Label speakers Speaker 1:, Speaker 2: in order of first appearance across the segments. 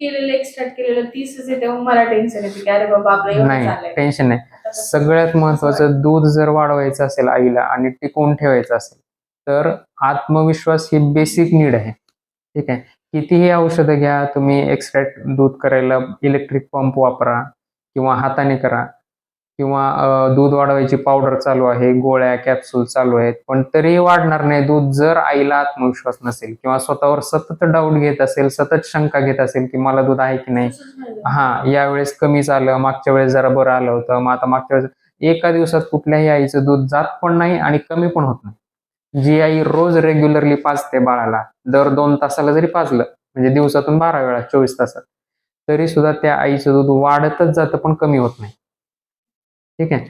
Speaker 1: केलेलं एक्स्ट्रॅक्ट केलेलं तीसच मग मला टेन्शन येते की अरे बाबा आपलं एवढं
Speaker 2: नाही
Speaker 1: झालंय
Speaker 2: टेन्शन नाही. सगळ्यात महत्वाचं दूध जर वाढवायचं असेल आईला आणि टिकवून ठेवायचं असेल तर आत्मविश्वास ही बेसिक नीड आहे. ठीक आहे? कितीही औषधं घ्या तुम्ही एक्स्ट्रॅक्ट दूध करायला इलेक्ट्रिक पंप वापरा किंवा हाताने करा किंवा दूध वाढवायची पावडर चालू आहे गोळ्या कॅप्सूल चालू आहेत पण तरीही वाढणार नाही. दूध जर आईला आत्मविश्वास नसेल किंवा स्वतःवर सतत डाऊट घेत असेल सतत शंका घेत असेल की मला दूध आहे की नाही हा यावेळेस कमीच आलं मागच्या वेळेस जरा बरं आलं होतं मग आता मागच्या वेळेस एका दिवसात कुठल्याही आईचं दूध जात पण नाही आणि कमी पण होत नाही. जी आई रोज रेग्युलरली पाजते बाळाला दर दोन तासाला जरी पाजलं म्हणजे दिवसातून बारा वेळा चोवीस तासात तरी सुद्धा त्या आईचं दूध वाढतच जातं पण कमी होत नाही. ठीक आहे?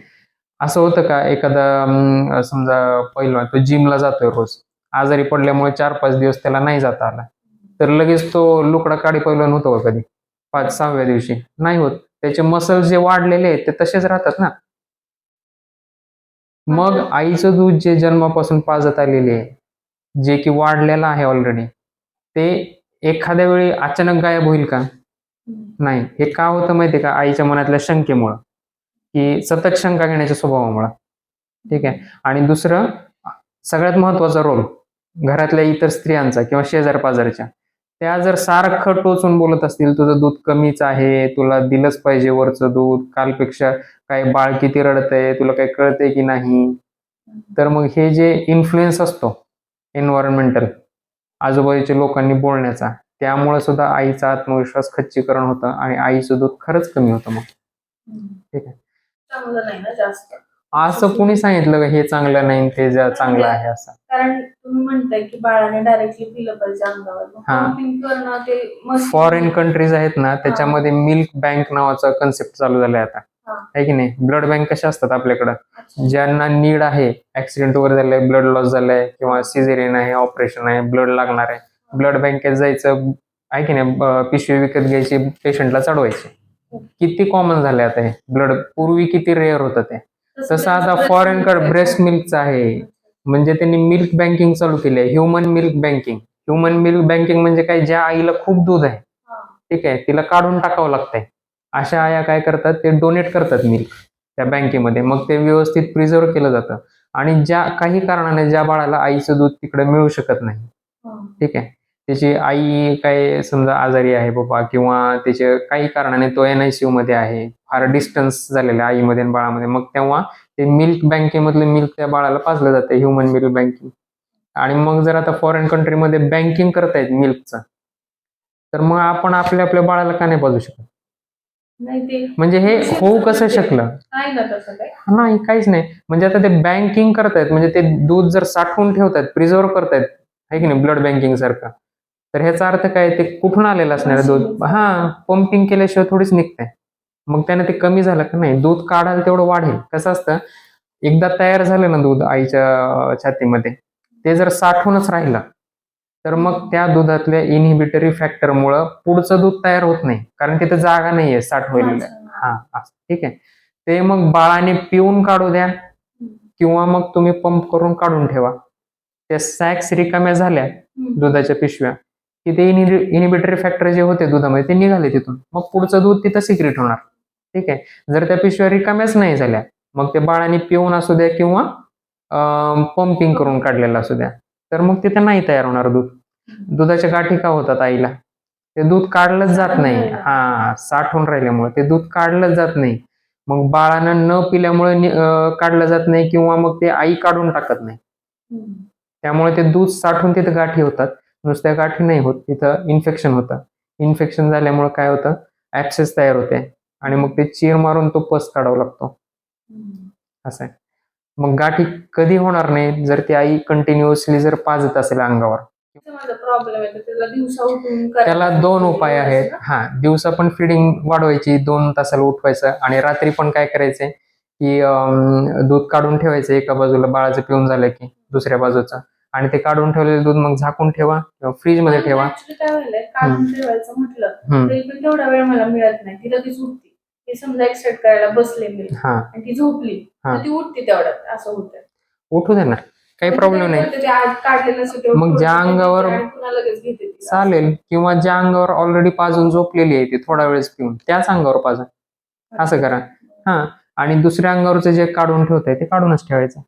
Speaker 2: असं होतं का? एखादा समजा पहिला तो जिमला जातोय रोज. आजारी पडल्यामुळे चार पाच दिवस त्याला नाही जाता आला. तर लगेच तो लुकडा काडी पहिलवान होतो का कधी? पाच सहाव्या दिवशी. नाही होत. त्याचे मसल जे वाढलेले आहेत ते तसेच राहतात ना? मग आईचं दूध जे जन्मापासून पाजत आलेले आहे जे की वाढलेलं आहे ऑलरेडी ते एखाद्या वेळी अचानक गायब होईल का. नाही. हे का होतं माहितीये का? आईच्या मनातल्या शंकेमुळं. की सतत शंका घेण्याच्या स्वभावामुळे. ठीक आहे? आणि दुसरं सगळ्यात महत्त्वाचा रोल घरातल्या इतर स्त्रियांचा किंवा शेजार पाजारच्या त्या जर सारखं टोचून बोलत असतील तुझं दूध कमीच आहे तुला दिलंच पाहिजे वरचं दूध कालपेक्षा काय बाळ किती रडतंय तुला काही कळतंय की नाही? तर मग हे जे इन्फ्लुएन्स असतो एन्व्हायरमेंटल आजूबाजूच्या लोकांनी बोलण्याचा त्यामुळे सुद्धा आईचा आत्मविश्वास खच्चीकरण होतं आणि आईचं दूध खरंच कमी होतं मग. ठीक आहे.
Speaker 1: चांगलं नाही ना जास्त.
Speaker 2: असं कुणी सांगितलं का हे चांगलं नाही ते जे चांगलं आहे असं?
Speaker 1: कारण तुम्ही म्हणताय की बाळाने डायरेक्टली पिलं पाहिजे अंगावर.
Speaker 2: हा. फॉरेन कंट्रीज आहेत ना त्याच्यामध्ये मिल्क बँक नावाचा कन्सेप्ट चालू झालाय आता.
Speaker 1: हा.
Speaker 2: आहे की नाही? ब्लड बँक कशा असतात आपल्याकडं. ज्यांना नीड आहे ऍक्सिडेंट वगैरे झालंय ब्लड लॉस झालंय किंवा सिझेरियन आहे ऑपरेशन आहे ब्लड लागणार आहे ब्लड बँकेत जायचं आहे की नाही पिशवी विकत घ्यायची पेशंटला चढवायची. किती कॉमन झालंय आता हे? ब्लड पूर्वी किती रेअर होतं ते? तसं आता फॉरेन कडे. ब्रेस्ट मिल्कचं आहे. म्हणजे त्यांनी मिल्क बँकिंग चालू केली आहे. Human milk banking human milk banking म्हणजे काय? ज्या आईला खूप दूध आहे. ठीक आहे? तिला काढून टाकावं लागतंय. अशा आया काय करतात? ते डोनेट करतात मिल्क त्या बँकेमध्ये मग ते व्यवस्थित प्रिझर्व केलं जातं. आणि ज्या काही कारणाने ज्या बाळाला आईचं दूध तिकडे मिळू शकत नाही. ठीक आहे? त्याची आई काय समजा आजारी आहे बाबा किंवा त्याचे काही कारणाने तो एन आय सी मध्ये आहे. फार डिस्टन्स झालेला आहे आईमध्ये आणि बाळामध्ये. मग तेव्हा ते मिल्क बँकेमधलं मिल्क त्या बाळाला पाजलं जातं ह्युमन मिल्क बँकिंग आणि मग जर आता फॉरेन कंट्रीमध्ये बँकिंग करतायत मिल्कचं तर मग आपण आपल्या आपल्या बाळाला का नाही पाजू शकत? म्हणजे हे होऊ कसं शकलं?
Speaker 1: नाही
Speaker 2: काहीच नाही. म्हणजे आता ते बँकिंग करतायत म्हणजे ते दूध जर साठवून ठेवतायत प्रिझर्व करतायत आहे की नाही? ब्लड बँकिंग सारखं. तर ह्याचा अर्थ काय ते कुठून आलेलं असणार आहे? दूध? हा पंपिंग केल्याशिवाय थोडीच निघतंय. मग त्याने ते कमी झालं का नाही? दूध काढायला तेवढं वाढेल. कसं असतं? एकदा तयार झालं ना दूध आईच्या छातीमध्ये ते जर साठवूनच राहिलं तर मग त्या दुधातल्या इनहिबिटरी फॅक्टरमुळं पुढचं दूध तयार होत नाही. कारण तिथं जागा नाहीये साठवलेलं हा असं. ठीक आहे. ते मग बाळाने पिऊन काढू द्या. किंवा मग तुम्ही पंप करून काढून ठेवा. त्या सॅक्स रिकाम्या झाल्या. दुधाच्या पिशव्या. की ते इनिबिटरी फॅक्टर जे होते दुधामध्ये ते निघाले तिथून. मग पुढचं दूध तिथं सिक्रेट होणार. ठीक आहे? जर त्या पिशव्या रिकाम्याच नाही झाल्या मग ते बाळाने पिऊन असू द्या किंवा पंपिंग करून काढलेलं असू द्या तर मग तिथे नाही तयार होणार दूध. दुधाच्या गाठी का होतात आईला? ते दूध काढलंच जात नाही. हा साठवून राहिल्यामुळे. ते दूध काढलंच जात नाही. मग बाळानं न पिल्यामुळे काढलं जात नाही किंवा मग ते आई काढून टाकत नाही. त्यामुळे ते दूध साठवून तिथं गाठी होतात. नुसत्या गाठी नाही होत तिथं इन्फेक्शन होतं. इन्फेक्शन झाल्यामुळे काय होतं? ऍक्सेस तयार होते आणि मग ते चीर मारून तो पस काढावा लागतो. असं आहे. मग गाठी कधी होणार नाही जर ती आई कंटिन्युअसली जर पाजत असेल अंगावर.
Speaker 1: त्याला
Speaker 2: दोन उपाय आहेत. हा दिवसा पण फिडिंग वाढवायची दोन तासाला उठवायचं आणि रात्री पण काय करायचंय की दूध काढून ठेवायचं एका बाजूला बाळाचं पिऊन झालं की दुसऱ्या बाजूचं. आणि ते काढून ठेवलेलं दूध मग झाकून ठेवा किंवा फ्रीजमध्ये ठेवा
Speaker 1: Actually काय व्हायलंय काढून ठेवायचं म्हटलं
Speaker 2: हम्म.
Speaker 1: तरी पण तेवढा वेळ मला मिळत नाही. ती लगेच उठते. ते समजा एक्सपेक्ट करायला बसले मी आणि ती झोपली. तर ती उठते तेवढ्यात असं होतं
Speaker 2: उठू दे ना काही
Speaker 1: म्हणजे
Speaker 2: प्रॉब्लेम
Speaker 1: काय
Speaker 2: नाही. मग ज्या अंगावर-. चालेल किंवा ज्या अंगावर ऑलरेडी पाजून झोपलेली आहे ती थोडा वेळेस पिऊन त्याच अंगावर पाजा असं करा. हा. आणि दुसऱ्या अंगावरचं जे काढून ठेवतंय ते काढूनच ठेवायचं.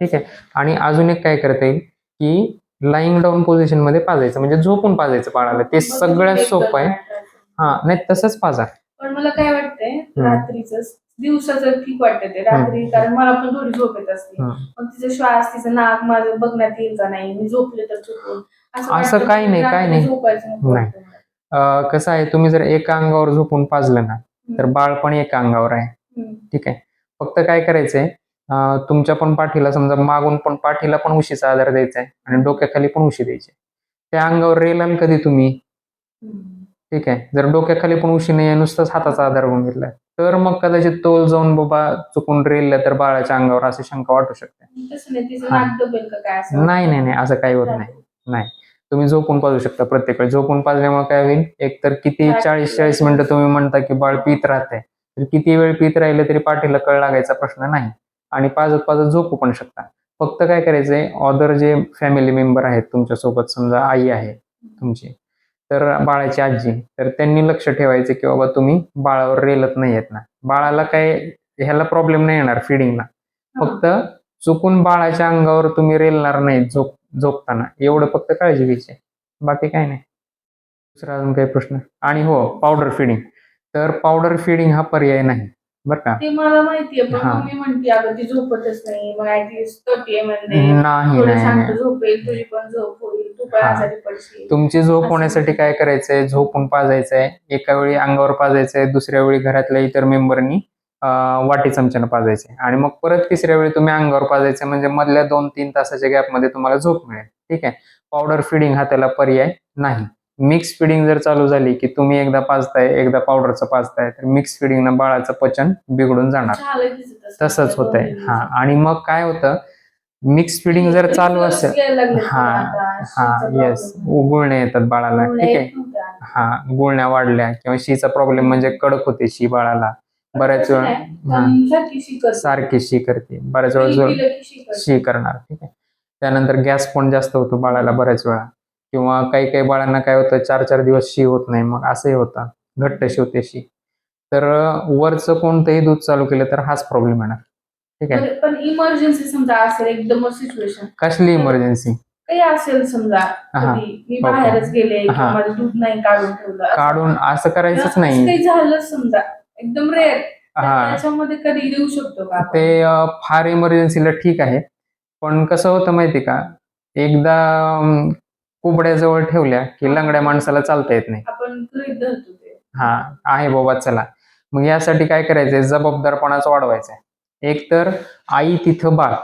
Speaker 2: ठीक आहे? आणि अजून एक काय करता येईल की लाईंग डाऊन पोझिशनमध्ये पाजायचं. म्हणजे झोपून पाजायचं बाळाला. ते सगळ्यात सोपं आहे. हा नाही तसंच पाजा.
Speaker 1: पण मला काय वाटतंय. रात्रीच दिवसाचं ठीक वाटतं रात्री कारण मला पण थोडी झोप येत असते. मग तिचा श्वास तिचं नाक माझं बघण्यात येईल का नाही? मी झोपले तर झोपून.
Speaker 2: असं काही नाही,
Speaker 1: रात्री
Speaker 2: नाही. कसं आहे तुम्ही जर एका अंगावर झोपून पाजलं ना तर बाळ पण एका अंगावर आहे. ठीक आहे? फक्त काय करायचंय तुमच्या पण पाठीला समजा मागून पण पाठीला पण उशीचा आधार द्यायचा आहे आणि डोक्याखाली पण उशी द्यायची. त्या अंगावर रेलाल कधी तुम्ही. ठीक? आहे जर डोक्याखाली पण उशी नाही नुसताच हाताचा आधार होऊन घेतलाय तर मग कदाचित तोल जाऊन बाबा चुकून रेलला तर बाळाच्या अंगावर अशी शंका वाटू शकते.
Speaker 1: नाही
Speaker 2: नाही नाही नाही असं काही होत नाही. नाही. तुम्ही झोपून पाजू शकता प्रत्येक वेळी झोपून पाजल्यामुळे काय होईल? एक तर किती चाळीस चाळीस मिनिटं तुम्ही म्हणता की बाळ पित राहते तर किती वेळ पित राहिलं तरी पाठीला कळ लागायचा प्रश्न नाही. आणि पाजत पाजत झोपू पण शकता. फक्त काय करायचंय ऑदर जे फॅमिली मेंबर आहेत तुमच्यासोबत समजा आई आहे तुमची तर बाळाची आजी तर त्यांनी लक्ष ठेवायचं की बाबा तुम्ही बाळावर रेलत नाही येत ना. बाळाला काय ह्याला प्रॉब्लेम नाही येणार फिडिंगला फक्त चुकून बाळाच्या अंगावर तुम्ही रेलणार नाही झोप झोपताना. एवढं फक्त काळजी घ्यायची. बाकी काय नाही. दुसरा अजून काही प्रश्न? आणि हो पावडर फिडिंग तर पावडर फिडिंग हा पर्याय नाही. बरं का?
Speaker 1: ते मला माहितीये पण
Speaker 2: हा.
Speaker 1: म्हणते अगं ती झोपतच नाही मग ऍटलिस्ट
Speaker 2: नाही
Speaker 1: थोडी शांत
Speaker 2: नाही.
Speaker 1: झोपेल तुझी पण झोप होईल तू पण
Speaker 2: हा.
Speaker 1: आजारी पडशील.
Speaker 2: तुमची झोप
Speaker 1: असं
Speaker 2: होण्यासाठी काय करायचंय? झोपून पाजायचंय एका वेळी अंगावर पाजायचंय दुसऱ्या वेळी घरातल्या इतर मेंबरनी वाटी चमच्यानं पाजायचंय. आणि मग परत तिसऱ्या वेळी तुम्ही अंगावर पाजायचं म्हणजे मधल्या दोन तीन तासाच्या गॅपमध्ये तुम्हाला झोप मिळेल. ठीक आहे? पावडर फिडिंग हा त्याला पर्याय नाही. मिक्स फिडिंग जर चालू झाली की तुम्ही एकदा पाजताय एकदा पावडरचं पाजताय तर मिक्स फिडिंगनं बाळाचं पचन बिघडून जाणार. तसंच होतंय.
Speaker 1: दोन
Speaker 2: हा.
Speaker 1: दिवस.
Speaker 2: आणि मग काय होतं? मिक्स फिडिंग जर चालू असेल हा, हा. येस. गुळण्या येतात बाळाला. ठीक आहे. हा. गुळण्या वाढल्या किंवा शीचा प्रॉब्लेम म्हणजे कडक होते शी बाळाला. बऱ्याच वेळा
Speaker 1: सारखी शी करते.
Speaker 2: बऱ्याच वेळा.
Speaker 1: शी
Speaker 2: करणार. ठीक आहे. त्यानंतर गॅस पण जास्त होतो बाळाला बऱ्याच वेळा. किंवा काही काही बाळांना काय होतं चार चार दिवस शी होत नाही मग असंही होतं घट्ट शी होते शी. तर वरचं कोणतंही दूध चालू केलं तर हाच प्रॉब्लेम येणार. ठीक आहे?
Speaker 1: पण इमर्जन्सी समजा असेल एकदम सिच्युएशन
Speaker 2: कसली इमर्जन्सी
Speaker 1: काही असेल समजा मी. बाहेरच गेले. माझं दूध नाही काढून ठेवलं असं.
Speaker 2: काढून असं करायचंच नाही.
Speaker 1: काही झालं समजा एकदम रेअर त्याच्यामध्ये कधी देऊ शकतो का?
Speaker 2: ते फार इमर्जन्सीला ठीक आहे. पण कसं होतं माहिती का? एकदा अं, कुबड्या जवळ ठेवल्या की लंगड्या माणसाला चालता येत नाही.
Speaker 1: आपण गृहीत धरतो ते.
Speaker 2: हा आहे बाबा चला. मग यासाठी काय करायचंय? जबाबदारपणाच वाढवायचा एक तर आई तिथं बाळ.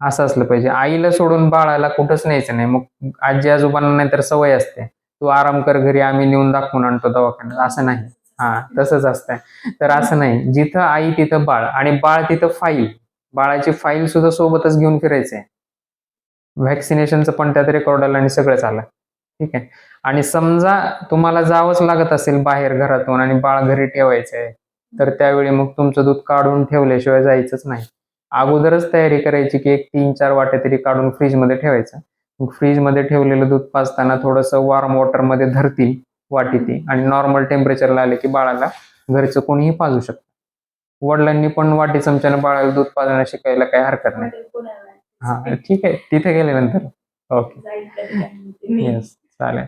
Speaker 2: असं असलं पाहिजे. आईला सोडून बाळाला कुठंच न्यायचं नाही. मग आजी आजोबांना नाही तर सवय असते. तू आराम कर घरी आम्ही नेऊन दाखवून आणतो दवाखान्यात. असं नाही. हा तसंच असतंय. तर असं नाही. जिथं आई तिथं बाळ. आणि बाळ तिथं फाईल बाळाची फाईल सुद्धा सोबतच घेऊन फिरायचंय. व्हॅक्सिनेशनचं पण त्यात रेकॉर्ड आलं आणि सगळंच आलं ठीक आहे? आणि समजा तुम्हाला जावंच लागत असेल बाहेर घरातून आणि बाळ घरी ठेवायचं आहे तर त्यावेळी मग तुमचं दूध काढून ठेवल्याशिवाय जायचंच नाही. अगोदरच तयारी करायची की एक तीन चार वाटे तरी काढून फ्रीजमध्ये ठेवायचं. मग फ्रीजमध्ये ठेवलेलं दूध पाजताना थोडंसं वॉर्म वॉटरमध्ये धरतील वाटी ती आणि नॉर्मल टेम्परेचरला आले की बाळाला घरचं कोणीही पाजू शकतं. वडिलांनी पण वाटी चमच्यानं बाळाला दूध पाजणं शिकायला काही हरकत नाही. हा ठीक आहे. तिथे गेल्यानंतर ओके. येस चालेल.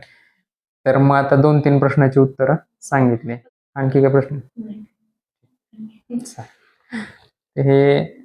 Speaker 2: तर मग आता दोन तीन प्रश्नाची उत्तरं सांगितली. आणखी काय प्रश्न. हे